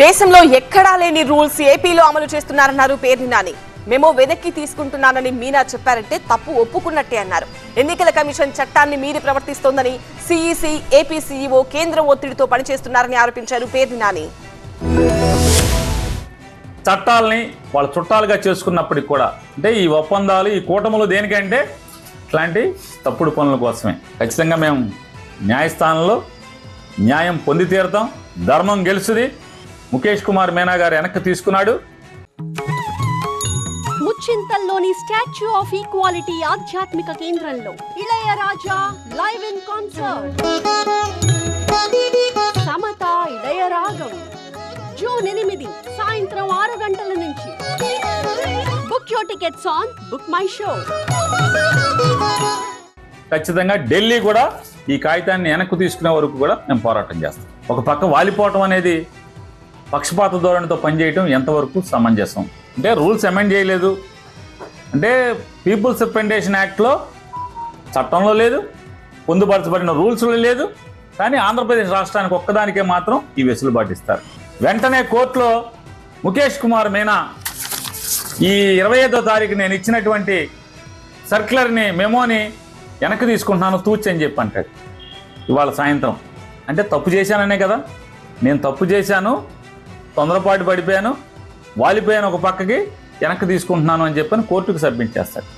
దేశంలో ఎక్కడా లేని రూల్స్ ఏపీలో అమలు చేస్తున్నారన్నారు పేర్ని నాని. మేము వెనక్కి తీసుకుంటున్నానని మీనా చెప్పారంటే తప్పు ఒప్పుకున్నట్టే అన్నారు. ఎన్నికల కమిషన్ చట్టాన్ని మీరి ప్రవర్తిస్తోందని సిఈసి ఏపీ సీఈఓ కేంద్రం ఒత్తిడితో పనిచేస్తున్నారని ఆరోపించారు పేర్ని నాని. చట్టాలని వాళ్ళ చుట్టాలుగా చేసుకున్నప్పటికి కూడా అంటే ఈ ఒప్పందాలు ఈ కూటములు దేనికంటే ఇట్లాంటి తప్పుడు పనుల కోసమే. ఖచ్చితంగా మేము న్యాయస్థానంలో న్యాయం పొంది తీరుతాం ధర్మం గెలుస్తుంది ముఖేష్ కుమార్ మీనా గారు వెనక్కి తీసుకున్నాడు. ముచ్చింతల్లోని స్టాచ్యూ ఆఫ్ ఈక్వాలిటీ ఆధ్యాత్మిక కేంద్రంలో Ilaiyaraaja live in concert. Samatha Ilayaragam June ఎనిమిది సాయంత్రం ఆరు గంటల నుంచి. Book your tickets on BookMyShow. ఖచ్చితంగా ఢిల్లీ కూడా ఈ కాగితాన్ని వెనక్కు తీసుకునే వరకు కూడా మేము పోరాటం చేస్తాం ఒక పక్క వాలిపోవటం అనేది పక్షపాత ధోరణితో పనిచేయటం ఎంతవరకు సమంజసం? అంటే రూల్స్ అమెండ్ చేయలేదు. అంటే పీపుల్స్ రిప్రజెంటేషన్ యాక్ట్లో చట్టంలో లేదు పొందుపరచబడిన రూల్స్లో లేదు కానీ ఆంధ్రప్రదేశ్ రాష్ట్రానికి ఒక్కదానికే మాత్రం ఈ వెసులుబాటు ఇస్తారు. వెంటనే కోర్టులో ముఖేష్ కుమార్ మీనా ఈ ఇరవై ఐదో తారీఖు నేను ఇచ్చినటువంటి సర్క్యులర్ని మెమోని వెనక్కి తీసుకుంటున్నాను తూచి అని చెప్పి అంటాడు. ఇవాళ సాయంత్రం. అంటే తప్పు చేశాననే కదా. నేను తప్పు చేశాను తొందరపాటు పడిపోయాను వాలిపోయాను ఒక పక్కకి వెనక్కి తీసుకుంటున్నాను అని చెప్పని కోర్టుకు సబ్మిట్ చేస్తాడు.